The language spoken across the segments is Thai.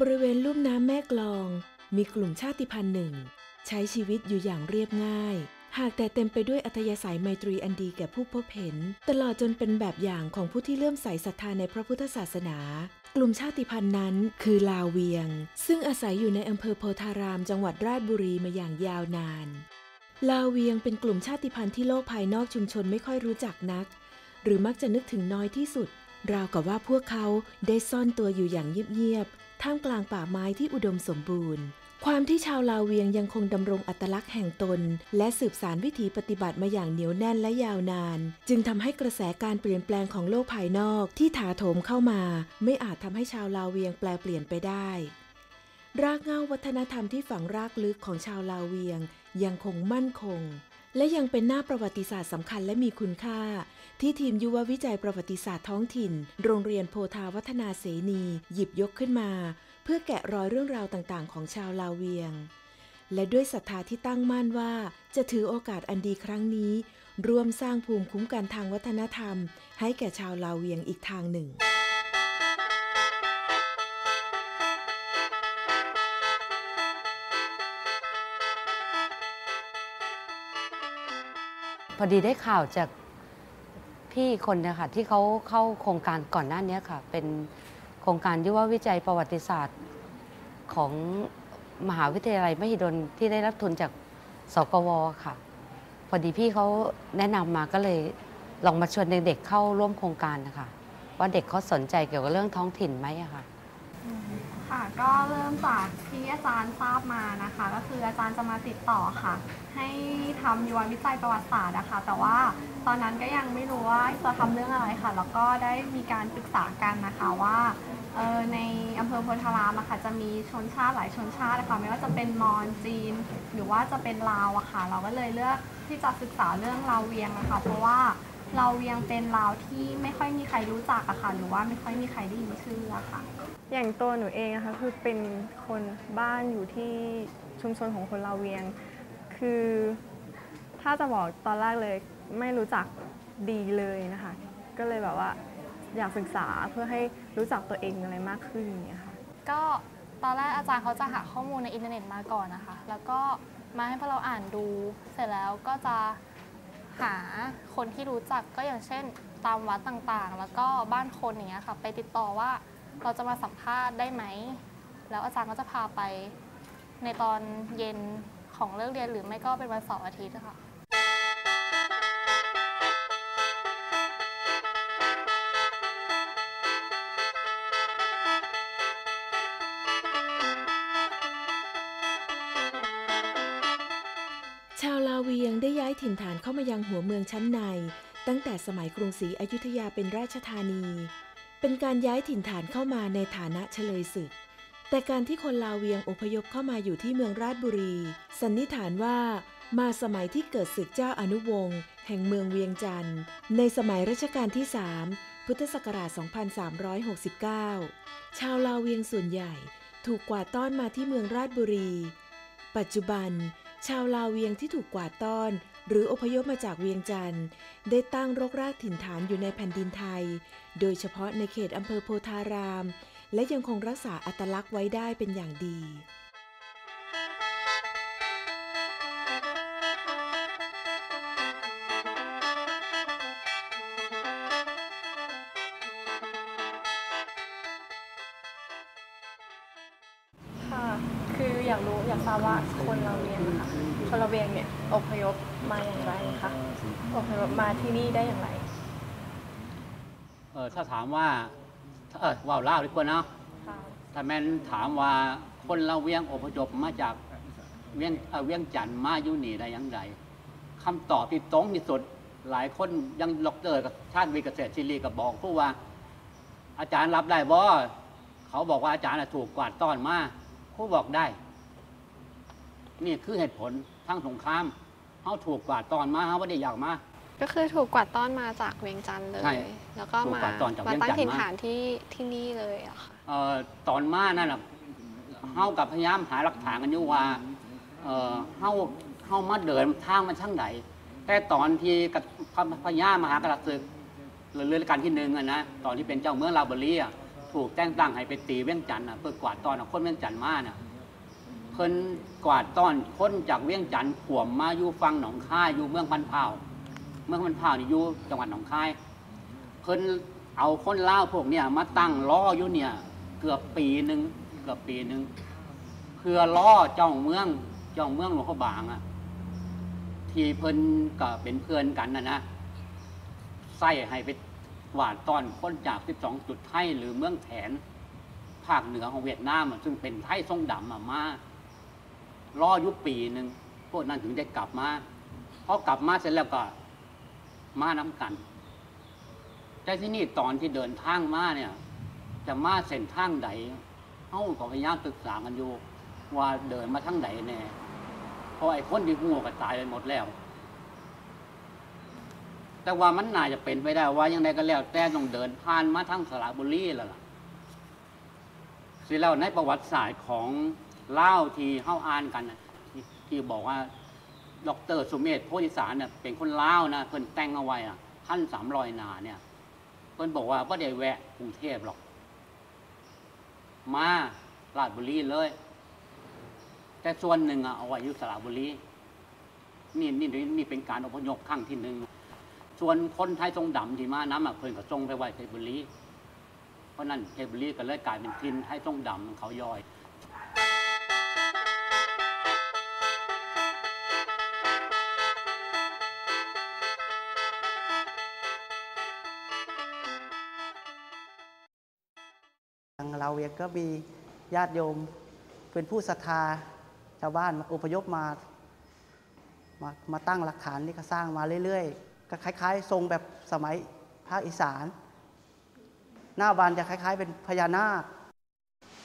บริเวณลุ่มน้ำแม่กลอง มีกลุ่มชาติพันธุ์หนึ่ง ใช้ชีวิตอยู่อย่างเรียบง่าย หากแต่เต็มไปด้วยอัธยาศัยไมตรีอันดีแก่ผู้พบเห็น ตลอดจนเป็นแบบอย่างของผู้ที่เลื่อมใสศรัทธาในพระพุทธศาสนา กลุ่มชาติพันธุ์นั้นคือลาเวียง ซึ่งอาศัยอยู่ในอำเภอโพธาราม จังหวัดราชบุรีมาอย่างยาวนาน ลาเวียงเป็นกลุ่มชาติพันธุ์ที่โลกภายนอกชุมชนไม่ค่อยรู้จักนัก หรือมักจะนึกถึงน้อยที่สุดราวกับว่าพวกเขาได้ซ่อนตัวอยู่อย่างเงียบๆ ท่ามกลางป่าไม้ที่อุดมสมบูรณ์ ความที่ชาวลาวเวียงยังคงดำรงอัตลักษณ์แห่งตน และสืบสารวิถีปฏิบัติมาอย่างเหนียวแน่นและยาวนาน จึงทำให้กระแสการเปลี่ยนแปลงของโลกภายนอกที่ถาโถมเข้ามา ไม่อาจทำให้ชาวลาวเวียงแปลเปลี่ยนไปได้ รากเหง้าวัฒนธรรมที่ฝังรากลึกของชาวลาวเวียง ยังคงมั่นคง และยังเป็นหน้าประวัติศาสตร์สำคัญและมีคุณค่า ที่ทีมยุววิจัยประวัติศาสตร์ท้องถิ่น โรงเรียนโพธาวัฒนาเสนี หยิบยกขึ้นมา เพื่อแกะรอยเรื่องราวต่างๆ ของชาวลาวเวียง และด้วยศรัทธาที่ตั้งมั่นว่า จะถือโอกาสอันดีครั้งนี้ ร่วมสร้างภูมิคุ้มกันทางวัฒนธรรม ให้แก่ชาวลาวเวียงอีกทางหนึ่ง พอดีได้ข่าวจากพี่คนเนะคะที่เขาเข้าโครงการก่อนหน้านี้ค่ะ เป็นโครงการยุววิจัยประวัติศาสตร์ของมหาวิทยาลัยมหิดลที่ได้รับทุนจากสกวค่ะ พอดีพี่เขาแนะนำมาก็เลยลองมาชวนเด็กๆเข้าร่วมโครงการนะคะว่าเด็กเขาสนใจเกี่ยวกับเรื่องท้องถิ่นไหมอะค่ะ ค่ะก็เริ่มจากที่อาจารย์ทราบมานะคะ ก็คืออาจารย์จะมาติดต่อค่ะ ให้ทำยุววิจัยประวัติศาสตร์นะคะแต่ว่าตอนนั้นก็ยังไม่รู้ว่าจะทำเรื่องอะไรค่ะ แล้วก็ได้มีการปรึกษากันนะคะว่าเอ่อในอำเภอโพธารามอะค่ะจะมีชนชาติหลายชนชาตินะคะไม่ว่าจะเป็นมอญจีน หรือว่าจะเป็นลาวอะค่ะ เราก็เลยเลือกที่จะศึกษาเรื่องลาวเวียงนะคะเพราะว่า ลาวเวียงเป็นลาวที่ไม่ค่อยมีใครรู้จักอะค่ะ หรือว่าไม่ค่อยมีใครได้ยินชื่ออะค่ะ อย่างตัวหนูเองนะคะคือเป็นคนบ้านอยู่ที่ชุมชนของคนลาวเวียง คือถ้าจะบอกตอนแรกเลยไม่รู้จักดีเลยนะคะ ก็เลยแบบว่าอยากศึกษาเพื่อให้รู้จักตัวเองอะไรมากขึ้นอย่างเงี้ยค่ะ ก็ตอนแรกอาจารย์เขาจะหาข้อมูลในอินเทอร์เน็ตมาก่อนนะคะ แล้วก็มาให้พวกเราอ่านดู เสร็จแล้วก็จะ หาคนที่รู้จักก็อย่างเช่น ตามวัดต่างๆ แล้วก็บ้านคนอย่างเงี้ยค่ะ ไปติดต่อว่าเราจะมาสัมภาษณ์ได้ไหม แล้วอาจารย์ก็จะพาไปในตอนเย็นของเลิกเรียนหรือไม่ก็เป็นวันเสาร์อาทิตย์ค่ะ เข้ามายังหัวเมืองชั้นใน ตั้งแต่สมัยกรุงศรีอยุธยาเป็นราชธานี เป็นการย้ายถิ่นฐานเข้ามาในฐานะเฉลยศึก แต่การที่คนลาวเวียงอพยพเข้ามาอยู่ที่เมืองราชบุรี สันนิษฐานว่ามาสมัยที่เกิดศึกเจ้าอนุวงศ์แห่งเมืองเวียงจันทร์ ในสมัยรัชกาลที่3พุทธศักราช 2369 ชาวลาวเวียงส่วนใหญ่ถูกกวาดต้อนมาที่เมืองราชบุรี ปัจจุบัน ชาวลาวเวียงที่ถูกกวาดต้อน หรืออพยพมาจากเวียงจันทร์ ได้ตั้งรกรากถิ่นฐานอยู่ในแผ่นดินไทย โดยเฉพาะในเขตอำเภอโพธาราม และยังคงรักษาอัตลักษณ์ไว้ได้เป็นอย่างดี ถ้าถามว่าเออว่าวเล่าวดีกว่าเนาะค่ะถ้าแม่นถามว่าคนเราเวียงอพยพมาจากเวียงเอ่อเวียงจันทน์มาอยู่นี่ได้อยังไงคำตอบที่ตรงที่สุดหลายคนยังล็อกเตอร์กับชาติวีเกษตรศิริกับบอกผู้ว่า อาจารย์รับได้บ่เขาบอกว่าอาจารย์น่ะถูกกวาดต้อนมาผู้บอกได้ นี่คือเหตุผลทั้งสงครามเขาถูกกวาดต้อนมาเขาไม่ได้อยากมา ก็คือถูกกวาดต้อนมาจากเวียงจันทร์เลใช่ย แล้วก็ถูกมากวาดต้อนจากมาเวียงตั้งจันทร์ถิ่นมาฐานที่ที่นี่เลยอะค่ะ เอ่อตอนมานั่นน่ะเฮากับพยายามหาหลักฐานกันอยู่ว่าเอ่อเฮาเฮามาเดินทางมันช่างไหนแต่ตอนที่กับพพญามหากษัตริย์ศึกหรือเรือรัชกาลที่หนึ่งอะนะตอนที่เป็นเจ้าเมืองลาวบุรีอะถูกแต่งตั้งให้ไปตีเวียงจันทน์น่ะเพื่อกวาดต้อนเอาคนเวียงจันทน์มาน่ะเพิ่นกวาดต้อนคนจากเวียงจันทน์ขวมมาอยู่ฟังหนองคายอยู่เมืองพันพร้าว เมื่องพันพร้านอยู่จังหวัดหนองคายเพิ่นเอาคนเล่าพวกเนี่ยมาตั้งล้ออยู่เนี่ย เกือบปีหนึ่งเกือบปีหนึ่งเพื่อล้อเจ้าเมืองเจ้าเมืองหลวงพระบางอะที่เพิ่นก็เป็นเพื่อนกันนะนะใส่ให้ไปหวาดตอนคนจาก 12 จุดไทยหรือเมืองแถน ภาคเหนือของเวียดนามซึ่งเป็นไทยทรงดำอะมาล้ออยุปีหนึ่งพวกนั้นถึงได้กลับมาพอกลับมาเสร็จแล้วก็ มาน้ำกันแต่ที่นี่ตอนที่เดินทางมาเนี่ย จะมาเส้นทางใดเอ้าก็พยายามศึกษากันอยู่ ว่าเดินมาทางไหนแน่เพราะไอ้คนที่หัวก็ตายไปหมดแล้ว แต่ว่ามันน่าจะเป็นไปได้ว่ายังไงก็แล้ว แต่ต้องเดินผ่านมาทางสระบุรีแล้วล่ะสิแล้วในประวัติศาสตร์ของเล่าที่เฮาอ่านกันนะที่บอกว่า ดรสุเมธโพธิสารเนี่ยเป็นคนลาวนะเพิ่นแต่งเอาไว้อะพันสามรอยนาเนี่ย เพิ่นบอกว่าไ่ได้แวะกรุงเทพหรอก มาราชบุรีเลย แต่ส่วนหนึ่งอะเอาไว้อยู่สระบุรีนี่นี่นี่เป็นการอพยพครั้งที่หนึ่งส่วนคนไทยทรงดำที่มาน้ำอะเพิ่นก็ทรงไปไว้เพชรบุรีเพราะนั้นเพชรบุรีก็เลยกลายเป็นทินไทยทรงดำเขาย่อย ทาเราเวียงก็มีญาติโยมเป็นผู้ศรัทธาชาวบ้านอพยพมามา มาตั้งหลักฐานนี่ก็สร้างมาเรื่อยๆ ก็คล้ายๆ ทรงแบบสมัยภาคอีสาน หน้าบานจะคล้าย ๆ เป็นพญานาค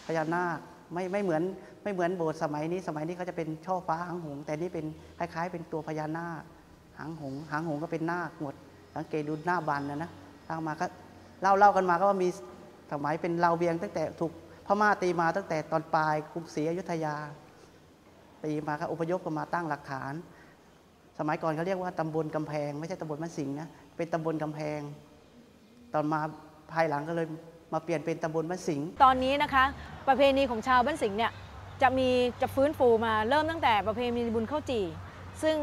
พญานาคไม่ไม่เหมือนไม่เหมือนโบสถ์สมัยนี้สมัยนี้เขาจะเป็นช่อฟ้าหางหงส์แต่นี่เป็นคล้าย ๆ เป็นตัวพญานาคหางหงส์หางหงส์ก็เป็นนาคหมด สังเกตดูหน้าบานนะนะตั้งมาก็เล่าเล่ากันมาก็ว่ามี สมัยเป็นเราวเวียงตั้งแต่ถูกพม่าตีมาตั้งแต่ตอนปลายกรุงศรีอยุธยา ตีมาก็อพยพกันมาตั้งหลักฐาน สมัยก่อนเขาเรียกว่าตำบลกำแพง ไม่ใช่ตำบลมันสิงนะเป็นตำบลกำแพง ตอนมาภายหลังก็เลยมาเปลี่ยนเป็นตำบลมันสิงห์ตอนนี้นะคะ ประเพณีของชาวบ้านสิงห์เนี่ยจะมีจะฟื้นฟูมาเริ่มตั้งแต่ประเพณีบุญข้าวจี่ ซึ่ง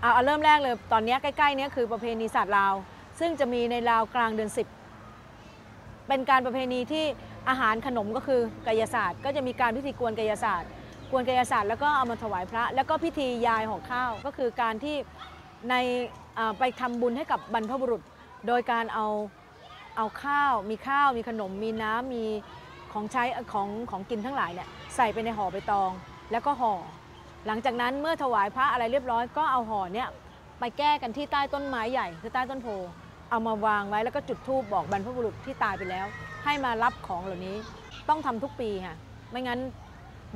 เอาเริ่มแรกเลยตอนนี้ใกล้ๆเนี้ยคือประเพณีศาสตร์ลาว ซึ่งจะมีในลาวกลางเดือน10 เป็นการประเพณีที่อาหารขนมก็คือกายศาสตร์ ก็จะมีการพิธีกวนกายศาสตร์ กวนกายศาสตร์แล้วก็เอามาถวายพระ แล้วก็พิธียายห่อข้าว ก็คือการที่ในไปทำบุญให้กับบรรพบุรุษ โดยการเอาเอาข้าว มีข้าว มีขนม มีน้ำมีของใช้ของของกินทั้งหลายเนี่ยใส่ไปในห่อใบตองแล้วก็ห่อ หลังจากนั้นเมื่อถวายพระอะไรเรียบร้อยก็เอาห่อเนี่ยไปแก้กันที่ใต้ต้นไม้ใหญ่คือใต้ต้นโพ เอามาวางไว้แล้วก็จุดธูปบอกบรรพบุรุษที่ตายไปแล้ว ให้มารับของเหล่านี้ต้องทำทุกปีค่ะไม่งั้น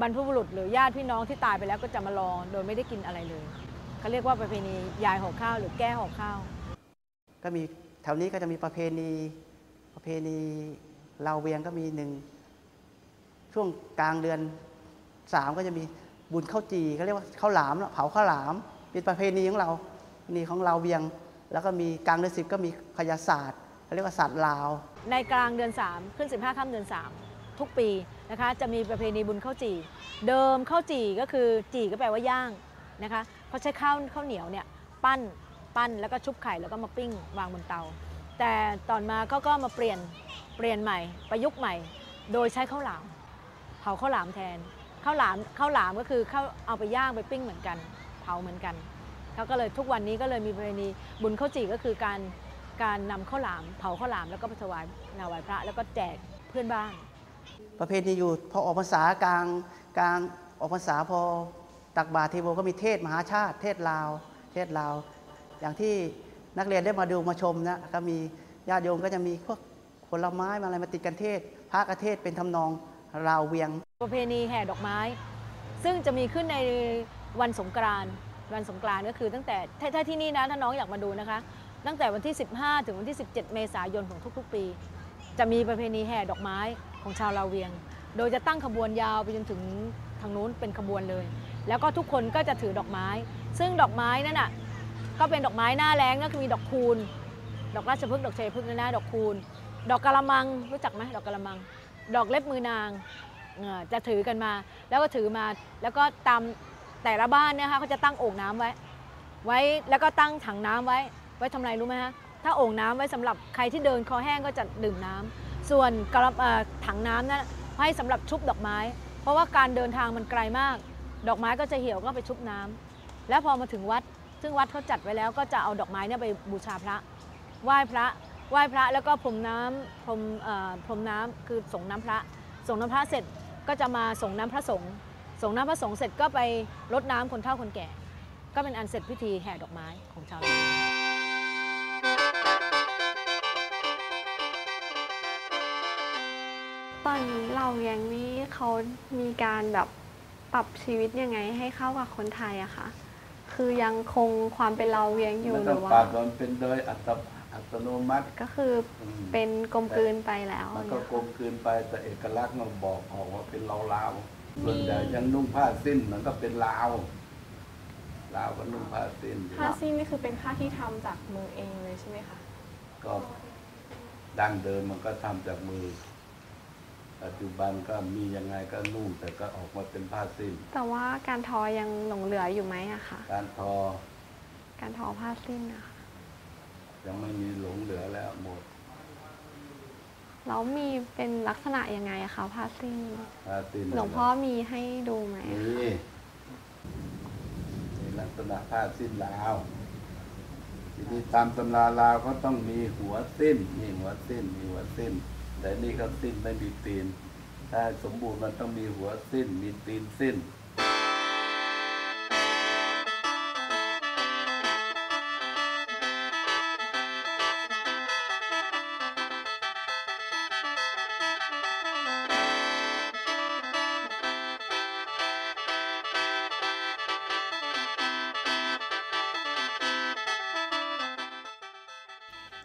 บรรพบุรุษหรือญาติพี่น้องที่ตายไปแล้วก็จะมารอโดยไม่ได้กินอะไรเลยเขาเรียกว่าประเพณียายห่อข้าวหรือแก้ห่อข้าว ก็มีแถวนี้ก็จะมีประเพณีประเพณีเราวเวียงก็มีหนึ่งช่วงกลางเดือนสามก็จะมีบุญข้าวจีเขาเรียกว่าข้าวหลามเนอะเผาข้าวหลาม เป็นประเพณีของเราประเพณีของเราวเวียง แล้วก็มีกลางเดือนสิบก็มีพยาศาสตร์เขาเรียกว่าศาสตร์ลาว ในกลางเดือน 3 ขึ้น 15ค่ำเดือน 3 ทุกปีนะคะจะมีประเพณีบุญข้าวจี่ เดิมข้าวจี่ก็คือจี่ก็แปลว่าย่างนะคะเขาใช้ข้าวข้าวเหนียวเนี่ยปั้นปั้นแล้วก็ชุบไข่แล้วก็มาปิ้งวางบนเตา แต่ตอนมาเขาก็มาเปลี่ยนเปลี่ยนใหม่ประยุกต์ใหม่ โดยใช้ข้าวหลามเผาข้าวหลามแทนข้าวหลามข้าวหลามก็คือข้าวเอาไปย่างไปปิ้งเหมือนกัน เผาเหมือนกัน เขาก็เลยทุกวันนี้ก็เลยมีประเพณีบุญข้าวจี่ก็คือการการนำข้าวหลามเผาข้าวหลามแล้วก็ไปถวายถวายพระ แล้วก็แจกเพื่อนบ้าน ประเพณีอยู่พอออกพรรษากลางกลางออกพรรษาพอตักบาตรเทโวก็มีเทศมหาชาติ เทศลาว เทศลาว อย่างที่นักเรียนได้มาดูมาชมนะก็มีญาติโยมก็จะมีพวกผลไม้มาอะไรมาติดกันเทศพระกเทศเป็นทำนองราวเวียง ประเพณีแห่ดอกไม้ ซึ่งจะมีขึ้นในวันสงกรานต์ วันสงกรานต์ก็คือตั้งแต่ถ้าที่นี่นะถ้าน้องอยากมาดูนะคะ ตั้งแต่วันที่ 15 ถึงวันที่ 17 เมษายนของทุกๆ ปี จะมีประเพณีแห่ดอกไม้ของชาวลาวเวียง โดยจะตั้งขบวนยาวไปจนถึงทางนู้นเป็นขบวนเลย แล้วก็ทุกคนก็จะถือดอกไม้ ซึ่งดอกไม้นั่นน่ะก็เป็นดอกไม้หน้าแล้งก็คือมีดอกคูณ ดอกราชพฤกษ์ดอกชัยพฤกษ์นะนะดอกคูณ ดอกกะละมังรู้จักไหมดอกกะละมัง ดอกเล็บมือนางจะถือกันมา แล้วก็ถือมาแล้วก็ตาม แต่ละบ้านเนี่ยค่ะเขาจะตั้งโอ่งน้ำไว้ ไว้แล้วก็ตั้งถังน้ำไว้ ไว้ทำอะไรรู้ไหมฮะถ้าโอ่งน้ำไว้สำหรับใครที่เดินคอแห้งก็จะดื่มน้ำส่วนกระเอ่อถังน้ำนั้นให้สำหรับชุบดอกไม้ เพราะว่าการเดินทางมันไกลมาก ดอกไม้ก็จะเหี่ยวก็ไปชุบน้ำแล้วพอมาถึงวัด ซึ่งวัดเขาจัดไว้แล้วก็จะเอาดอกไม้เนี่ยไปบูชาพระ ไหว้พระ ไหว้พระแล้วก็พรมน้ำพรมเอ่อพรมน้ำคือส่งน้ำพระ ส่งน้ำพระเสร็จก็จะมาส่งน้ำพระสงฆ์ ส่งน้ำพระสงฆ์เสร็จก็ไปรดน้ำคนเฒ่าคนแก่ ก็เป็นอันเสร็จพิธีแห่ดอกไม้ของชาวลาวตอนนี้เราเวียงนี่เขามีการแบบปรับชีวิตยังไงให้เข้ากับคนไทยอะคะคือยังคงความเป็นเราเวียงอยู่มันหต้รือองว่าปรับมันเป็นโดยอัตอัตโนมัติก็คือเป็นกลมกลืนไปแล้วมันก็เนี่ยกลมกลืนไปแต่เอกลักษณ์มันบอกออกว่าเป็นเราลาว ส่วนใหญ่ยังนุ่งผ้าสิ้นมันก็เป็นลาว ลาวก็นุ่งผ้าสิ้นผ้าสิ้นนี่คือเป็นผ้าที่ทำจากมือเองเลยใช่ไหมคะ ก็ดั้งเดิมมันก็ทำจากมือ ปัจจุบันก็มียังไงก็นุ่งแต่ก็ออกมาเป็นผ้าสิ้น แต่ว่าการทอยังหลงเหลืออยู่ไหมอะคะ การทอ การทอผ้าสิ้นอะค่ะยังไม่มีหลงเหลือแล้วหมด แล้วมีเป็นลักษณะยังไงอะคะผ้าสิ้นผ้าสิ้นหลวงพ่อมีให้ดูไหมอะนี่นี่ลักษณะผ้าสิ้นลาวทีนี้ตามตำราลาวเขาต้องมีหัวสิ้นมีหัวสิ้นมีหัวสิ้น แต่นี่เขาสิ้นไม่มีตีน ถ้าสมบูรณ์มันต้องมีหัวสิ้น มีตีนสิ้น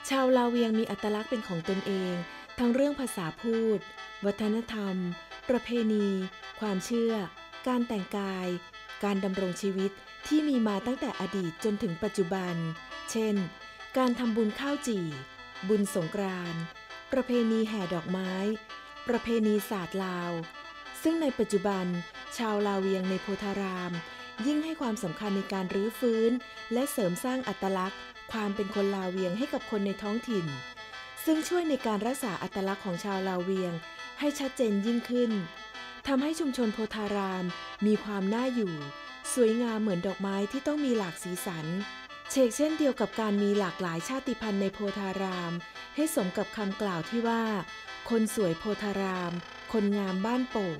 ชาวลาวเวียงมีอัตลักษณ์เป็นของตนเอง ทั้งเรื่องภาษาพูด วัฒนธรรม ประเพณี ความเชื่อ การแต่งกาย การดำรงชีวิตที่มีมาตั้งแต่อดีตจนถึงปัจจุบัน เช่น การทำบุญข้าวจี่ บุญสงกรานต์ประเพณีแห่ดอกไม้ ประเพณีศาสตร์ลาว ซึ่งในปัจจุบัน ชาวลาวเวียงในโพธาราม ยิ่งให้ความสำคัญในการรื้อฟื้น และเสริมสร้างอัตลักษณ์ ความเป็นคนลาวเวียงให้กับคนในท้องถิ่น ซึ่งช่วยในการรักษาอัตลักษณ์ของชาวลาวเวียงให้ชัดเจนยิ่งขึ้นทำให้ชุมชนโพธาราม มีความน่าอยู่ สวยงามเหมือนดอกไม้ที่ต้องมีหลากสีสัน เชกเช่นเดียวกับการมีหลากหลายชาติพันธุ์ในโพธาราม ให้สมกับคำกล่าวที่ว่า คนสวยโพธาราม คนงามบ้านโป่ง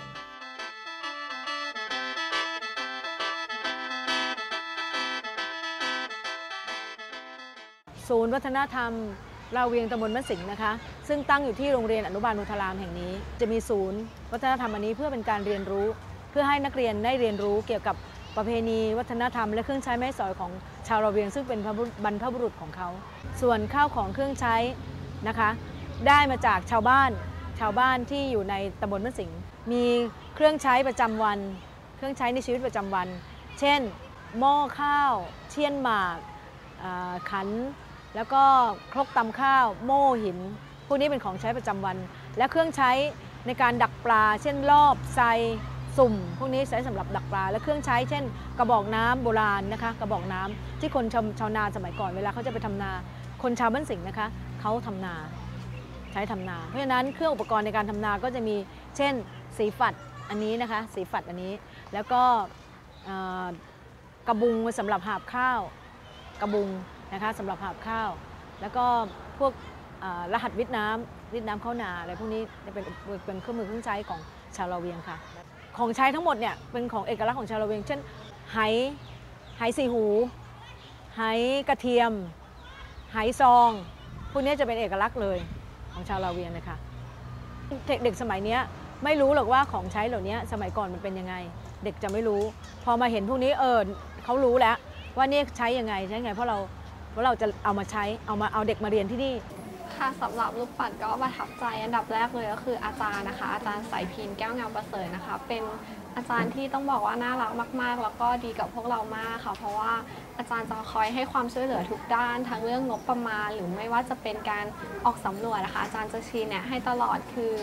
ศูนย์วัฒนธรรมลาวเวียงตำบลมะสิงห์นะคะ ซึ่งตั้งอยู่ที่โรงเรียนอนุบาลมุทรามแห่งนี้ จะมีศูนย์ วัฒนธรรมอันนี้เพื่อเป็นการเรียนรู้ เพื่อให้นักเรียนได้เรียนรู้เกี่ยวกับประเพณีวัฒนธรรม และเครื่องใช้ไม้สอยของชาวลาวเวียง ซึ่งเป็นบรรพบุรุษของเขา ส่วนข้าวของเครื่องใช้นะคะ ได้มาจากชาวบ้าน ชาวบ้านที่อยู่ในตำบลมะสิงห์มีเครื่องใช้ประจำวัน เครื่องใช้ในชีวิตประจำวัน เช่น หม้อข้าวเชียนหมากขัน แล้วก็ครกตำข้าวโม่หิน พวกนี้เป็นของใช้ประจำวัน และเครื่องใช้ในการดักปลา เช่นรอบไซสุ่ม พวกนี้ใช้สำหรับดักปลา และเครื่องใช้เช่น กระบอกน้ำโบราณนะคะ กระบอกน้ำที่คนชาวชาวนาสมัยก่อนเวลาเขาจะไปทำนา คนชาวบ้านสิงห์นะคะเขาทำนาใช้ทำนา เพราะฉะนั้นเครื่องอุปกรณ์ในการทำนาก็จะมีเช่น สีฝัดอันนี้นะคะ สีฝัดอันนี้ แล้วก็กระบุงไว้สำหรับหาบข้าว กระบุง นะคะสำหรับหาบข้าว แล้วก็พวกรหัสวิทน้ำวิทน้ำเข้านาอะไรพวกนี้เป็นเป็นเครื่องมือเครื่องใช้ของชาวลาเวียงค่ะ ของใช้ทั้งหมดเนี่ยเป็นของเอกลักษณ์ของชาวลาเวียง เช่นไหไหสีหู ไหกระเทียม ไหซอง พวกนี้จะเป็นเอกลักษณ์เลยของชาวลาเวียงนะคะเด็กสมัยนี้ไม่รู้หรอกว่าของใช้เหล่านี้สมัยก่อนมันเป็นยังไง เด็กจะไม่รู้ พอมาเห็นพวกนี้เออเขารู้แล้วว่านี่ใช้ยังไงใช้ยังไงเพราะเรา เพราเราจะเอามาใช้เอามาเอาเด็กมาเรียนที่นี่ค่ะสำหรับลูกปัดก็ประทับใจอันดับแรกเลยก็คืออาจารย์นะคะ อาจารย์สายพินแก้วงามประเสริฐนะคะ เป็นอาจารย์ที่ต้องบอกว่าน่ารักมากๆ แล้วก็ดีกับพวกเรามากค่ะ เพราะว่าอาจารย์จะคอยให้ความช่วยเหลือทุกด้านทั้งเรื่องงบประมาณ หรือไม่ว่าจะเป็นการออกสำรวจนะคะอาจารย์จะชี้แนะให้ตลอดคือ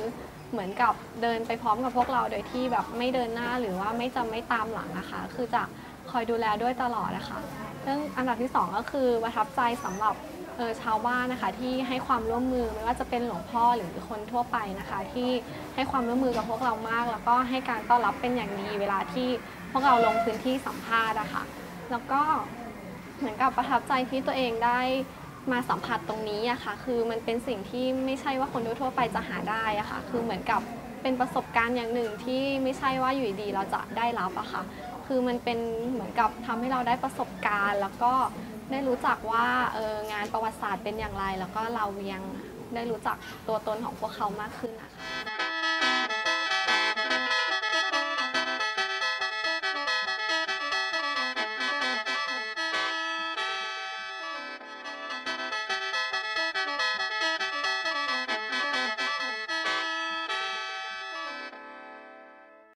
เหมือนกับเดินไปพร้อมกับพวกเราโดยที่แบบไม่เดินหน้าหรือว่าไม่จะไม่ตามหลังนะคะ คือจะคอยดูแลด้วยตลอดนะคะ เรื่องอันดับที่สองก็คือประทับใจสำหรับชาวบ้านนะคะที่ให้ความร่วมมือไม่ว่าจะเป็นหลวงพ่อหรือคนทั่วไปนะคะ ที่ให้ความร่วมมือกับพวกเรามาก แล้วก็ให้การต้อนรับเป็นอย่างดีเวลาที่พวกเราลงพื้นที่สัมภาษณ์อะคะแล้วก็เหมือนกับประทับใจที่ตัวเองได้มาสัมผัสตรงนี้อะค่ะ คือมันเป็นสิ่งที่ไม่ใช่ว่าคนทั่วไปจะหาได้อะค่ะ คือเหมือนกับเป็นประสบการณ์อย่างหนึ่งที่ไม่ใช่ว่าอยู่ดีเราจะได้รับอะค่ะ คือมันเป็นเหมือนกับทำให้เราได้ประสบการณ์ แล้วก็ได้รู้จักว่าเอองานประวัติศาสตร์เป็นอย่างไร แล้วก็เรายังได้รู้จักตัวตนของพวกเขามากขึ้นนะคะ